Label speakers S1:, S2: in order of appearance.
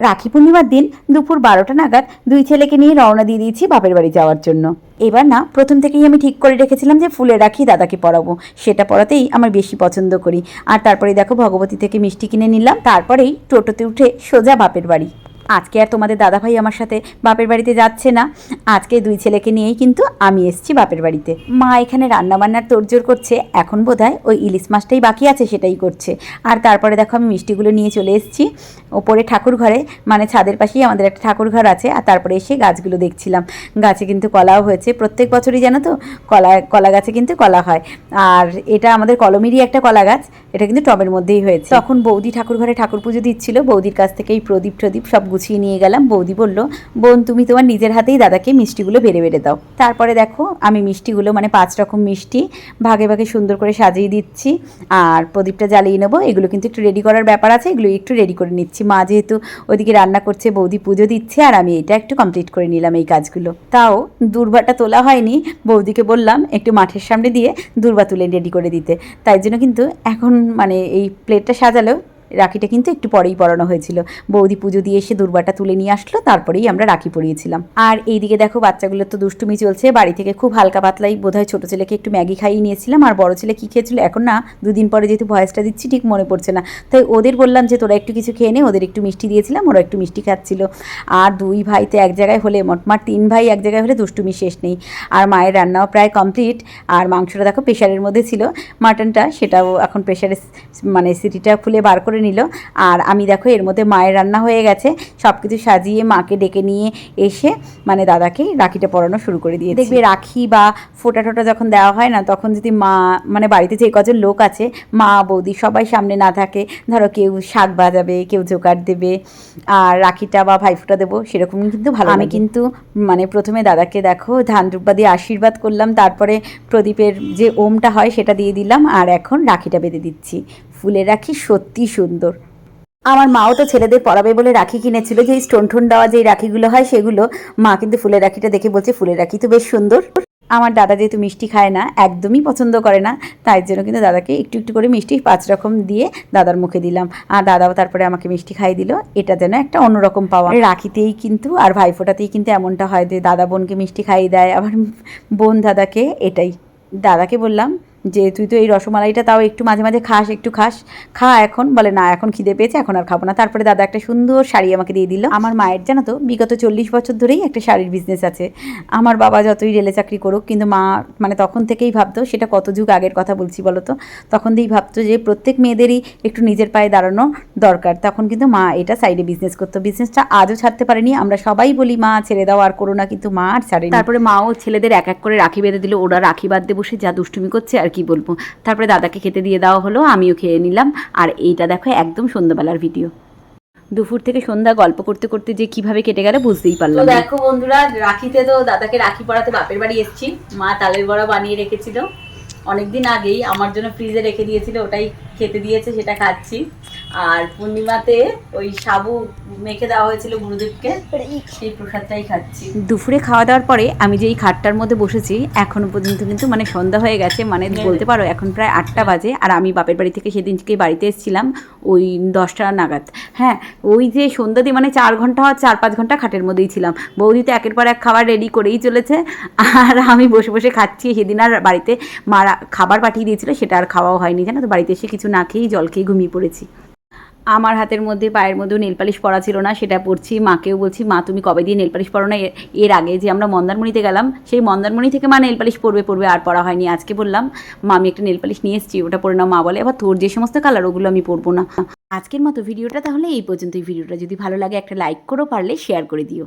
S1: রাখি পূর্ণিমার দিন দুপুর বারোটা নাগাদ দুই ছেলেকে নিয়ে রওনা দিয়ে দিয়েছি বাপের বাড়ি যাওয়ার জন্য। এবার না, প্রথম থেকেই আমি ঠিক করে রেখেছিলাম যে ফুলে রাখি দাদাকে পরাবো। সেটা পড়াতেই আমার বেশি পছন্দ করি। আর তারপরে দেখো, ভগবতী থেকে মিষ্টি কিনে নিলাম। তারপরেই টোটোতে উঠে সোজা বাপের বাড়ি। আজকে আর তোমাদের দাদাভাই আমার সাথে বাপের বাড়িতে যাচ্ছে না। আজকে দুই ছেলেকে নিয়েই কিন্তু আমি এসেছি বাপের বাড়িতে। মা এখানে রান্নাবান্নার তোড়জোড় করছে, এখন বোধহয় ওই ইলিশ মাছটাই বাকি আছে সেটাই করছে। আর তারপরে দেখো আমি মিষ্টিগুলো নিয়ে চলে এসেছি। ওপরে ঠাকুর ঘরে মানে ছাদের পাশেই আমাদের একটা ঠাকুর ঘর আছে, আর তারপরে এসে গাছগুলো দেখছিলাম। গাছে কিন্তু কলাও হয়েছে, প্রত্যেক বছরই জানো তো কলা কলা গাছে কিন্তু কলা হয়। আর এটা আমাদের কলমেরই একটা কলা গাছ, এটা কিন্তু টবের মধ্যেই হয়েছে। তখন বৌদি ঠাকুর ঘরে ঠাকুর পুজো দিচ্ছিল, বৌদির কাছ থেকে এই প্রদীপ টদীপ সব গুছিয়ে নিয়ে গেলাম। বৌদি বলল, বোন, তুমি তোমার নিজের হাতেই দাদাকে মিষ্টিগুলো বেড়ে বেড়ে দাও। তারপরে দেখো, আমি মিষ্টিগুলো মানে পাঁচ রকম মিষ্টি ভাগে ভাগে সুন্দর করে সাজিয়ে দিচ্ছি। আর প্রদীপটা জ্বালিয়ে নেব। এগুলো কিন্তু একটু রেডি করার ব্যাপার আছে। এগুলো একটু রেডি করে নিচ্ছি। মা যেহেতু ওদিকে রান্না করছে, বৌদি পুজো দিচ্ছে, আর আমি এটা একটু কমপ্লিট করে নিলাম এই কাজগুলো। তাও দুর্বাটা তোলা হয়নি। বৌদিকে বললাম, একটু মাঠের সামনে দিয়ে দুর্বা তুলে রেডি করে দিতে। তাই জন্য কিন্তু এখন মানে এই প্লেটটা সাজালেও রাখিটা কিন্তু একটু পরেই পরানো হয়েছিল। বৌদি পুজো দিয়ে এসে দুর্বাটা তুলে নিয়ে আসলো, তারপরেই আমরা রাখি পরিয়েছিলাম। আর এইদিকে দেখো বাচ্চাগুলোর তো দুষ্টুমি চলছে, বাড়ি থেকে খুব হালকা পাতলাই বোধহয় ছোটো ছেলেকে একটু ম্যাগি খাইয়ে নিয়েছিলাম, আর বড় ছেলে কী খেয়েছিল? এখন না, দুদিন পরে যেহেতু ভয়েসটা দিচ্ছি, ঠিক মনে পড়ছে না। তাই ওদের বললাম যে, তোরা একটু কিছু খেয়ে নে, ওদের একটু মিষ্টি দিয়েছিলাম, ওরা একটু মিষ্টি খাচ্ছিল। আর দুই ভাইতে এক জায়গায় হলে মোটমাট, তিন ভাই এক জায়গায় হলে দুষ্টুমি শেষ নেই। আর মায়ের রান্নাও প্রায় কমপ্লিট, আর মাংসটা দেখো প্রেশারের মধ্যে ছিল। মাটনটা সেটাও এখন প্রেশারে মানে সিটিটা খুলে বার করে নিল। আর আমি দেখো এর মধ্যে মায়ের রান্না হয়ে গেছে। সব কিছু সাজিয়ে মাকে ডেকে নিয়ে এসে মানে দাদাকে রাখিটা পরানো শুরু করে দিয়ে দেখবে রাখি বা ফোটা টোটা যখন দেওয়া হয় না তখন যদি মা মানে বাড়িতে যে কজন লোক আছে মা বৌদি সবাই সামনে না থাকে ধরো কেউ শাক বাজাবে কেউ জোগাড় দেবে আর রাখিটা বা ভাইফোঁটা দেবো সেরকম কিন্তু ভালো আমি কিন্তু মানে প্রথমে দাদাকে দেখো ধান রূপা দিয়ে আশীর্বাদ করলাম তারপরে প্রদীপের যে ওমটা হয় সেটা দিয়ে দিলাম আর এখন রাখিটা বেঁধে দিচ্ছি। ফুলের রাখি সত্যি সুন্দর। আমার মাও তো ছেলেদের পরাবে বলে রাখি কিনেছিল। যে স্টোন টোন দেওয়া যে রাখিগুলো হয় সেগুলো মা কিন্তু ফুলের রাখিটা দেখে বলছে, ফুলের রাখি তো বেশ সুন্দর। আমার দাদা যেহেতু মিষ্টি খায় না, একদমই পছন্দ করে না, তাই জন্য কিন্তু দাদাকে একটু একটু করে মিষ্টি পাঁচ রকম দিয়ে দাদার মুখে দিলাম। আর দাদাও তারপরে আমাকে মিষ্টি খাইয়ে দিল। এটা যেন একটা অন্যরকম পাওয়া। রাখিতেই কিন্তু আর ভাইফোঁটাতেই কিন্তু এমনটা হয় যে দাদা বোনকে মিষ্টি খাইয়ে দেয়। আবার বোন দাদাকে এটাই। দাদাকে বললাম যে তুই তো এই রসমালাইটা তাও একটু মাঝে মাঝে খাস, একটু খাস। খা এখন। বলে, না, এখন খিদে পেয়েছে, এখন আর খাব না। তারপরে দাদা একটা সুন্দর শাড়ি আমাকে দিয়ে দিল। আমার মায়ের, জানো তো, বিগত চল্লিশ বছর ধরেই একটা শাড়ির বিজনেস আছে। আমার বাবা যতই রেলে চাকরি করুক, কিন্তু মা মানে তখন থেকেই ভাবতো, সেটা কত যুগ আগের কথা বলছি বলো তো, তখন থেকেই ভাবতো যে প্রত্যেক মেয়েদেরই একটু নিজের পায়ে দাঁড়ানো দরকার। তখন কিন্তু মা এটা সাইডে বিজনেস করতো। বিজনেসটা আজও ছাড়তে পারেনি। আমরা সবাই বলি, মা, ছেড়ে দাও, আর করো না। কিন্তু মা আর ছাড়েনি। তারপরে মাও ছেলেদের এক এক করে রাখি বেঁধে দিল। ওরা রাখি বাঁধতে বসে যা দুষ্টুমি করছে, আর কি বলব? তারপরে দাদাকে খেতে দিয়ে দেওয়া হলো আমিও খেয়ে নিলাম। আর এইটা দেখো একদম সন্ধ্যাবেলার ভিডিও দুপুর থেকে সন্ধ্যা গল্প করতে করতে যে কীভাবে কেটে গেল বুঝতেই পারলাম
S2: তো দেখো বন্ধুরা রাখিতে তো দাদাকে রাখি পড়াতে বাপের বাড়ি এসেছি। মা তালের বড়া বানিয়ে রেখেছিল। অনেকদিন আগেই আমার জন্য ফ্রিজে রেখে দিয়েছিল ওটাই খেতে দিয়েছে সেটা খাচ্ছি। আর পূর্ণিমাতে ওই সাবু মেখে দেওয়া হয়েছিল গুরুদেবকে সেই প্রসাদটাই খাচ্ছি।
S1: দুপুরে খাওয়া দাওয়ার পরে আমি যে এই খাটটার মধ্যে বসেছি এখনও পর্যন্ত কিন্তু মানে সন্ধ্যা হয়ে গেছে মানে বলতে পারো এখন প্রায় আটটা বাজে আর আমি বাপের বাড়ি থেকে সেদিন থেকে বাড়িতে এসেছিলাম ওই দশটা নাগাদ। হ্যাঁ ওই যে সন্ধ্যা দিয়ে মানে চার ঘণ্টা হওয়ার চার পাঁচ ঘণ্টা খাটের মধ্যেই ছিলাম। বৌদি তো একের পর এক খাবার রেডি করেই চলেছে আর আমি বসে বসে খাচ্ছি সেদিন আর বাড়িতে মারা খাবার পাঠিয়ে দিয়েছিল সেটা আর খাওয়াও হয়নি জানো তো? বাড়িতে এসে কিছু না খেয়েই জল খেয়ে ঘুমিয়ে পড়েছি। আমার হাতের মধ্যে, পায়ের মধ্যেও নেলপালিশ পরা ছিল না, সেটা পড়ছি মাকেও বলছি, মা, তুমি কবে দিয়ে নেলপালিশ পড়ো না এর- আগে যে আমরা মন্দারমণিতে গেলাম, সেই মন্দারমণি থেকে মা নেলপালিশ পরবে পরবে, আর পরা হয়নি। আজকে বললাম, মা, আমি একটা নেলপালিশ নিয়ে এসেছি, ওটা পরে নাও। মা বলে আবার তোর যে সমস্ত কালার ওগুলো আমি পরবো না। আজকের মতো ভিডিওটা তাহলে এই পর্যন্ত ভিডিওটা যদি ভালো লাগে, একটা লাইক করো, পারলে শেয়ার করে দিও।